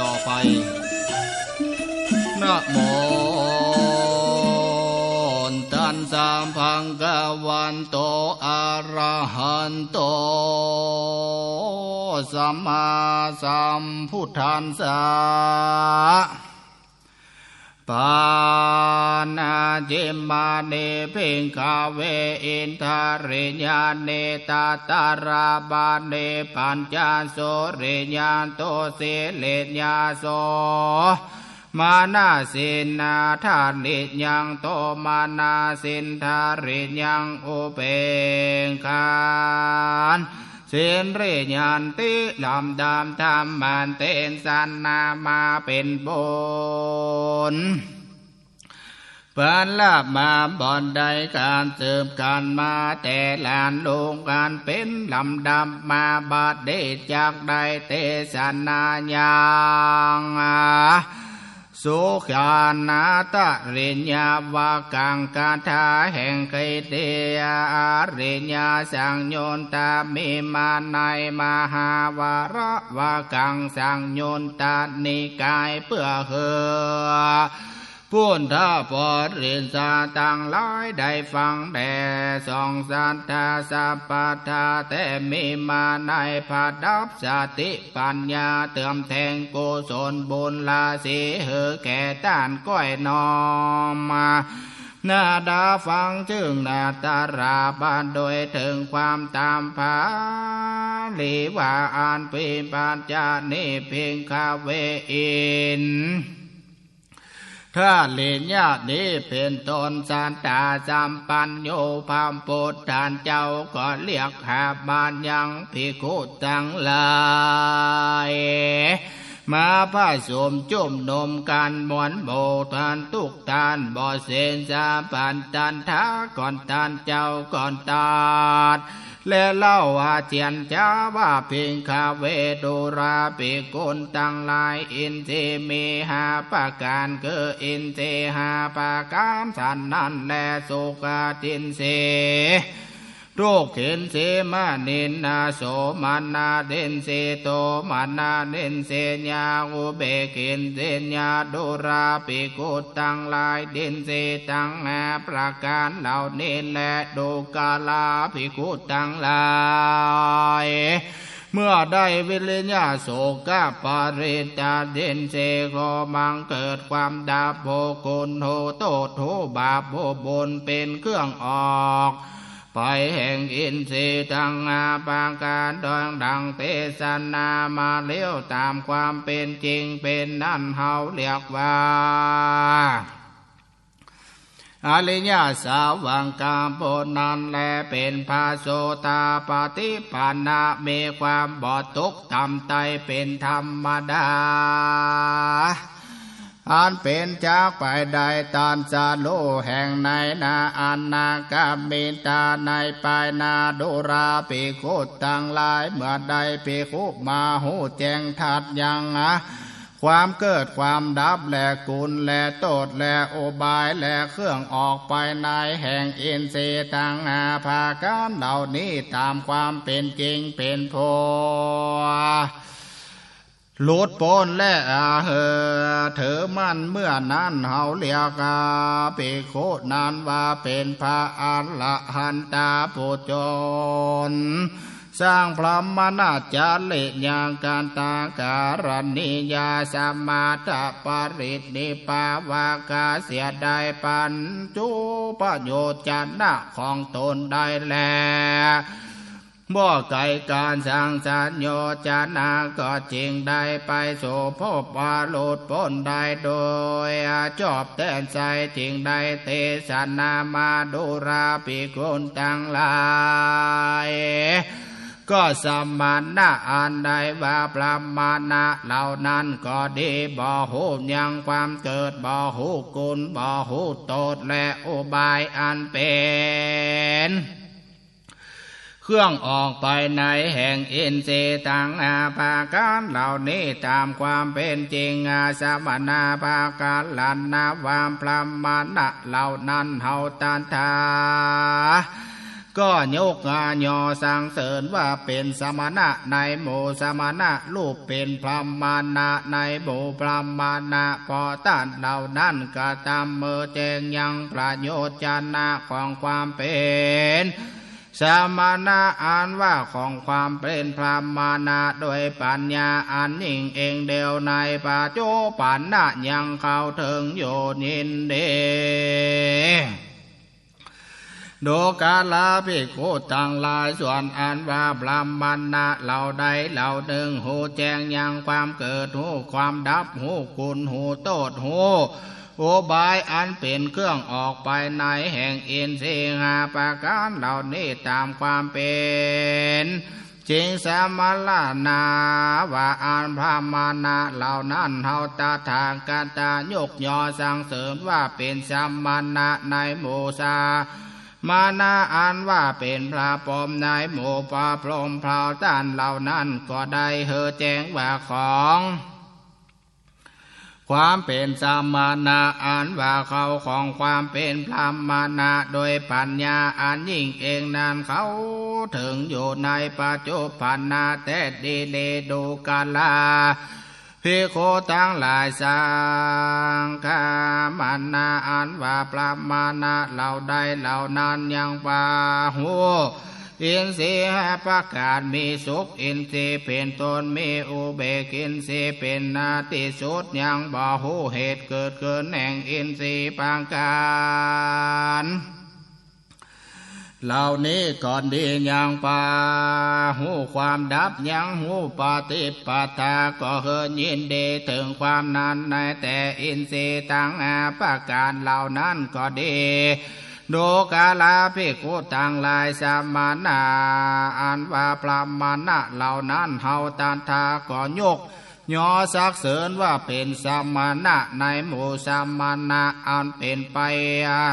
ต่อไปนะโมตันสามพังกวันโตอะระหันโตสัมมาสัมพุทธันสา ปานาจิมาเนเพ่งคาเวอินทาเรญาเนตาตาราบาเนปัญจโสเรญาโตเสเลญาโสมานาสินนาทานิยังโตมานาสินทาริยังอุเปงคาน สินเรยันติลำดำธรรมันเตนสันนามาเป็นบุญเปินลาบมาบ่อนใดการเติมการมาแต่ลานลงการเป็นลำดำมาบาดเดจากใดเตสนายัง สุขานาตะเริญญาวากังกาธาแห่งไกเตยอาเริญญาสังโยนตามิมาในมหาวาระวากังสังโยนตานิกายเพื่อเฮือ พุนท่าพอเรียนสาตังหลายได้ฟังแด่สองสันทาสัพพทาแต่มีมาในผาดับสติปัญญาเติมแทงโกศลบุญลาสีเหอแก่ต้านก้อยนอมมานาดาฟังจึงนาตาราบานโดยถึงความตามผาลีว่าอ่านปีปานจานิเพียงคาเวอิน ถ้าเลญญาตินี้เป็นตนสานตาจำปัญโยพามโปดทานเจ้าก็เรียกหาบานยังพิคุตังลาย มาผ้าสวมจุ่มนมกันมวนโบทานตุกทานบ่อเซนสาปันตันท้าก่อนทานเจ้าก่อนตาดและเล่าว่าเจียนจ้าว่าเพียงคาเวดูราปิกุลตังลายอินเทมีหาปาการคืออินเทหาปาการสันนันและสุกาตินเส ทุกเข็นเสมาเนินนาโสมานาเดนเสโตมานาเดนเสญาอุเบกินเสญาดุราปิกุตังลายเดนเสตังอประการเหล่านี้และดูกาลาปิกุตังลายเมื่อได้วิริญญาโสกาปาริตาเดนเสก็มังเกิดความดาบโบกุลโหโตโทบาปโบบนเป็นเครื่องออก ไปแห่งอินทรีย์ทังอาปาการดองดังเตสนามาเลี้ยวตามความเป็นจริงเป็นนั่นเฮาเรียกว่าอริยสาวังกามปนันและเป็นภาโสตาปฏิปันนามีความบอดทุกข์ทำไตเป็นธรรมดา อันเป็นจากไปได้ตานจาโลแห่งในนาอันนากามิตาในไปนาดุราปิคุตังลายเมื่อใดปิคุมาหูแจงทัดยังอะความเกิดความดับแลกุลแลโตดแลโอบายแลเครื่องออกไปในแห่งอินทรีย์ตังอาภาการเหล่านี้ตามความเป็นจริงเป็นพห ลุดพ้นและอาเหอเถอมันเมื่อนั้นเฮาเรียกอาเปโคนานว่าเป็นพระอัลละหันตาปุจนสร้างพระมนาจาเลญางการตาการณิยาสมาตปริตนิปาวากาเสียได้ปันจุประโยชน์จันนะของตนได้แล บ่ไก่การสร้างสรรโยจานาก็จริงได้ไปโสพบว่าโลดพ้นได้โดยจอบแตนใจจริงได้เตสนามาดุราปิกุลตังหลายก็สมานะอันใดว่าประมาณะเหล่านั้นก็ดีบ่หูยังความเกิดบ่หูกุลบ่หูโตดและอุบายอันเป็น ครื่องออกไปในแห่งอินทรีย์ต่างอาภาการเหล่านี้ตามความเป็นจริงอาสมนาภาการลันนาวามพระมานะเหล่านั้นเฮาตานทาก็ยกงายอสังเสริญว่าเป็นสมณะในหมู่สมณะรูปเป็นพรหมานะในหมู่พรหมานะพอต้านเหล่านั้นก็ตามมือแจงยังประโยชน์จานะของความเป็น สมณะอ่านว่าของความเป็นพรหมานะโดยปัญญาอันยิ่งเองเดียวในปัจจุบันนะยังเข้าถึงโยนินเดดูกาลาภิกขุต่างลายส่วนอันว่าพรหมันนะเหล่าใดเหล่าหนึ่งหูแจ้งยังความเกิดหูความดับหูคุณหูโตดหู โอบายอันเป็นเครื่องออกไปในแห่งเอินทรีหาประการเหล่านี้ตามความเป็นจิงสมลานาว่าอันพระมานะเหล่านั้นเฮาตาทางการตายกยอสั่งเสริมว่าเป็นสมมานะในหมู่สามานาอันว่าเป็นพระปรมนายหมู่ปาพรมพราวต้านเหล่านั้นก็ได้เฮอแจ้งว่าของ ความเป็นสามานาอันว่าเขาของความเป็นพระมานาโดยปัญญาอันยิ่งเองนั้นเขาถึงอยู่ในปัจจุบันนาแต่ดีเลดูกาลาพิโคทั้งหลายสังฆามันนาอันว่าปรามานาเหล่าใดเหล่านั้นยังปาหู อินทรีย์ห้าประการมีสุขอินทรีย์เป็นตนมีอุเบกอินทรีย์เป็นนาติสุดยังบ่หูเหตุเกิดเกินแห่งอินทรีย์ปางการเหล่านี้ก่อนดียังปาหูความดับยังหูปฏิปทาก็เฮินยินดีถึงความนั้นในแต่อินทรีย์ตั้งอาประการเหล่านั้นก็ดี ดูกาลาภิกุต่างลายสามานาอันว่าพระมานะเหล่านั้นเฮาตันทาก็ยกยอสักเสริญว่าเป็นสามานะในหมู่สามานะอันเป็นไปอ่า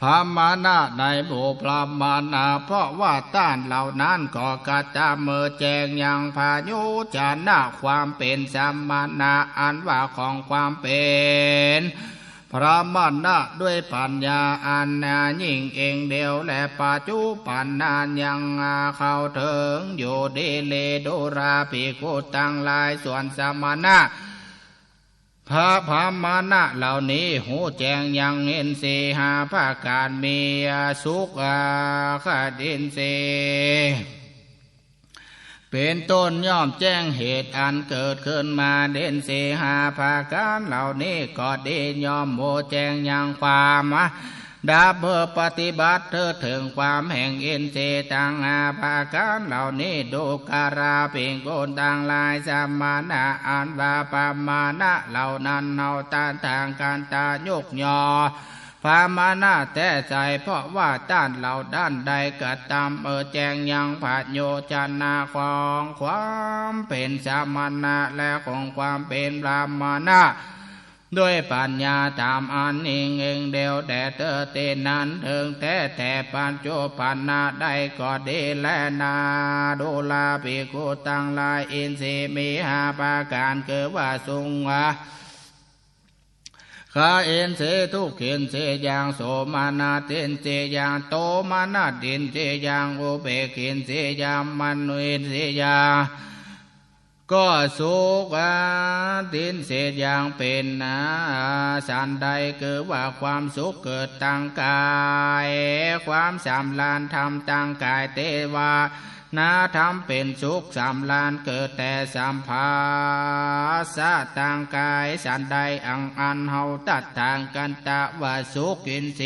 พระมานะในหมู่พระมานาเพราะว่าต้านเหล่านั้นก็กระจาเมือแจงยังพายุจานะความเป็นสัมมานะอันว่าของความเป็น พระมานะด้วยปัญญาอันนายิ่งเองเดียวและปัจจุปันนานยังเข้าถึงอยู่ดีเลโดราภิกุตังลายส่วนสมณะพระพามานะเหล่านี้หูแจงยังเห็นสีหาภาการมีสุขอาคดินเส เป็นต้นย่อมแจ้งเหตุอันเกิดขึ้นมาเด่นเสหาภาการเหล่านี้ก็ดีย่อมโมแจ้งยังความดาเพื่อปฏิบัติเธอถึงความแห่งเอินเจตังอาภาการเหล่านี้ดูการาเพียงโกนต่างลายสมานะอันวาปามานะเหล่านั้นเนาตานทางการตายกยอามานะแต่ใจเพราะว่าด้านเหล่าด้านใดก็ตามเออแจงยังผาโยจันนาของความเป็นสามานะและของความเป็นพรามานะด้วยปัญญาตามอันเองเองเดียวแต่เธอเตนั้นถึงแต่แต่ปัญจุปันนาได้ก็ดีและนาดูลาภิกุตังลายอินทรียมีหาปาการเกิดว่าสุงวะ ขาเอ็นเสทุกเข็นเสยังโสมานาเตนเสยังโตมานาดินเสยังอุเบกินเสยังมันนุนเสยังก็สุขดินเศษอย่างเป็นนาสันใดเกิดว่าความสุขเกิดตั้งกาย ความสามลานทำตั้งกายเตวา นาทำเป็นสุขสามลานเกิดแต่สามภาสะต่างกายสันใดอังอันเฮาตัดทางกันตะว่าสุขกินเส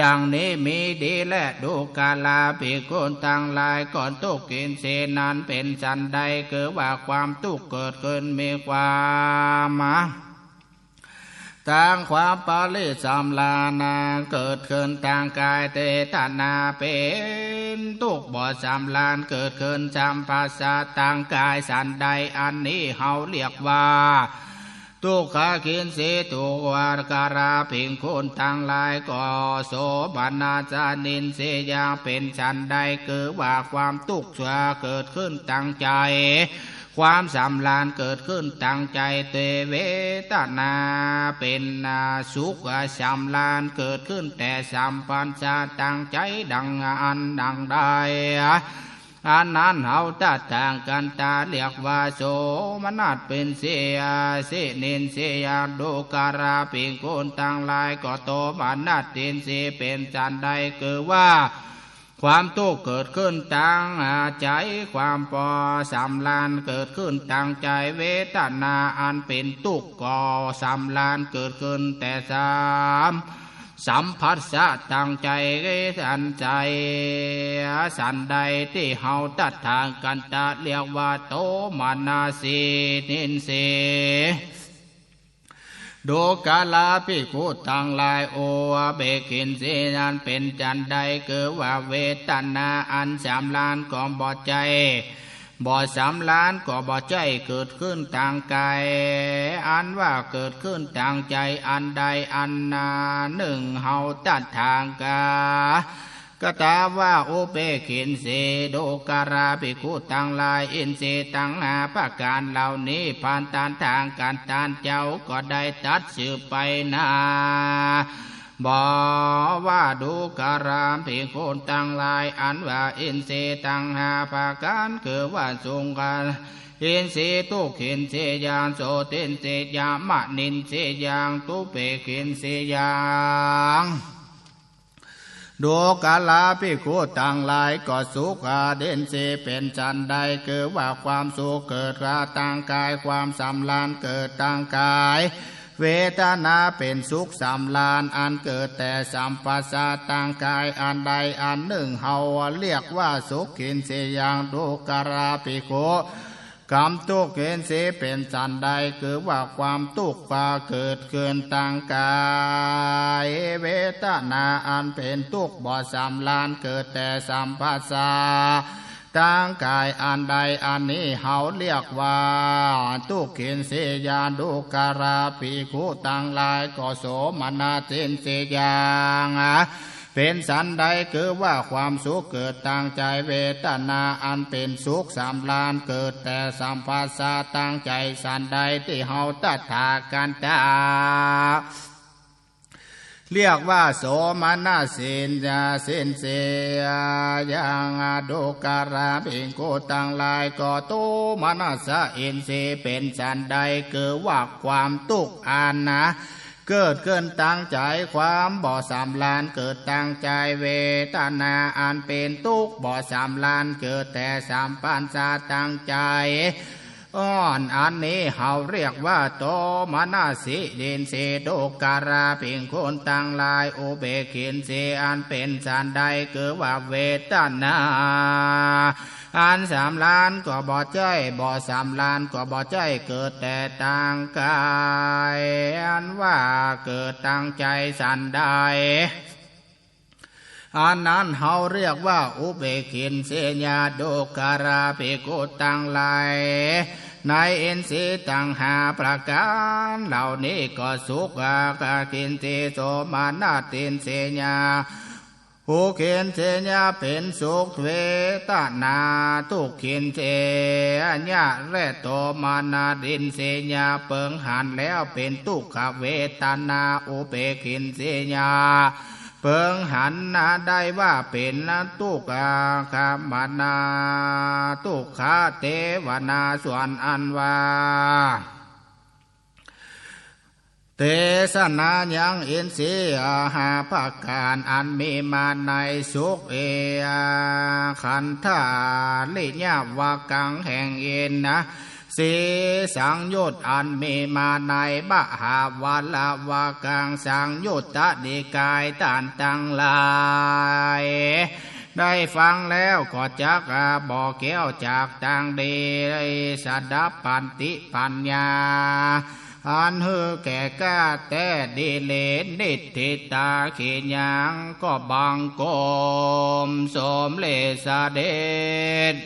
ดังนี้มีดีและดูกาลาภิกขุต่างลายก่อนตุกกินเสนั้นเป็นสันใดเกิดว่าความตุกข์เกิดขึ้นมีความมาต่างความปาลิสามลานาเกิดขึ้นต่างกายเตตนาเป็น ตุกบ่สามลานเกิดขึ้นจำภาษาต่างกายสันใดอันนี้เฮาเรียกว่าทุกขาขินสีตุวาการาพิงคุณทางลายก่อโสบานาจานินเสียยางเป็นฉันใดคือว่าความตุกข์ชัวเกิดขึ้นตั้งใจ ความสำลานเกิดขึ้นตั้งใจเตเวตนาเป็นนาสุขสำลานเกิดขึ้นแต่สัมปัญชาตั้งใจดังอันดังใดอันนั้นเฮาตัดทางกันตาเรียกว่าโสมนัสเป็นเสียเสนินเสียดูการาปิงโคนตั้งลายก็โตมนัสตินเสเป็นจันใดคือว่า ความทุกข์เกิดขึ้นตั้งใจ ความปอสำลานเกิดขึ้นตั้งใจเวทนาอันเป็นทุกข์ก่อสำลานเกิดขึ้นแต่สามสัมผัสสะตั้งใจสันใจ สันใดที่เฮาตัดทางกันตะเรียกว่าโตมานาสีนินเดูกาลาพิคุตังลายโอเบกินสีนันเป็นจันใดคือว่าเวทนาอันสามล้านก็บ่ใจบ่สามล้านก็บ่ใจเกิดขึ้นทางกายอันว่าเกิดขึ้นทางใจอันใดอันนาหนึ่งเฮาตัดทางกา กตาว่าโอเปขินเสโดการาภิกขุตังลายอินเสตังหาประการเหล่านี้ผ่านตานทางการตานเจ้าก็ได้ตัดสืบไปนาบอกว่าดูการามภิกขุตังลายอันว่าอินเสตังหาประการคือว่าทรงกันอินสีตุขินเสยางโสตินเสยามะนินเสยางตุเปขินเสยาง ดูกาลาพิคุต่างหลายก็สุขาเด่นเสเป็นจันใดคือว่าความสุขเกิดราต่างกายความสำลานเกิดต่างกาย เวทนาเป็นสุขสำลานอันเกิดแต่สัมปัสสะต่างกายอันใดอันหนึ่งเฮาเรียกว่าสุขขินเสยางดูกาลาพิคุ กรรมตุกเห็นเสเป็นจันใดคือว่าความตุกข์ว่าเกิดขึ้นต่างกายเวทนาอันเป็นทุกข์บ่สำลานเกิดแต่สัมภาษาต่างกายอันใดอันนี้เฮาเรียกว่าทุกข์เห็นเสยาดุการาปีคุตังลายก็โสมนาเจนเสยาง เป็นสันใดคือว่าความสุขเกิดตั้งใจเวทนาอันเป็นสุขสามลานเกิดแต่สัมภาษาตั้งใจสันใดที่เฮาตัถากันตาเรียกว่าโสมนาสินยาสินเสียยังอดุการาเิงโกตังลายก็โตมนาสะอินเสเป็นสันใดคือว่าความตุกอันนะ เกิดเกินตั้งใจความบ่อสามลานเกิดตั้งใจเวทนาอันเป็นทุกบ่อสามลานเกิดแต่สามปัญญาตั้งใจอ่อนอันนี้เฮาเรียกว่าโตมานาสิเดนเสโดการาเพียงคนตั้งลายโอเบขินเสอันเป็นสานใดคือว่าเวทนา อันสามล้านก็บ่ใจบ่สามล้านก็บ่ใจเกิดแต่ต่างกายอันว่าเกิดตั้งใจสันใดอันนั้นเฮาเรียกว่าอุเบกินเสญาโดการาเปโกตังไลในเอ็นสีตังหาประการเหล่านี้ก็สุขกากินเทโสมานาตินเสญา ผู้เขียนเจญาเป็นสุขเวตนาทุกขินเจญาและโตมานาดินเสญาเปิงหันแล้วเป็นทุกขเวตนาอุเปกินเสญาเปิงหันนาได้ว่าเป็นตุกาคามานาตุกขาเทวนาส่วนอันว่า เตสนายังเอินเสีอาหาภาการอันมีมาในสุขเอขันธาลิญาวากังแห่งเอ็นนะสีสังยุตอันมีมาในบะหาวาลาวากังสังยุตตะดีกายตานตังลายได้ฟังแล้วก็จักบอกแก้วจากตังดีสดับปันติปัญญา หันหือแก่กาแต่ดีเลนนิทิตาขียังก็บังกมสมเลสเดช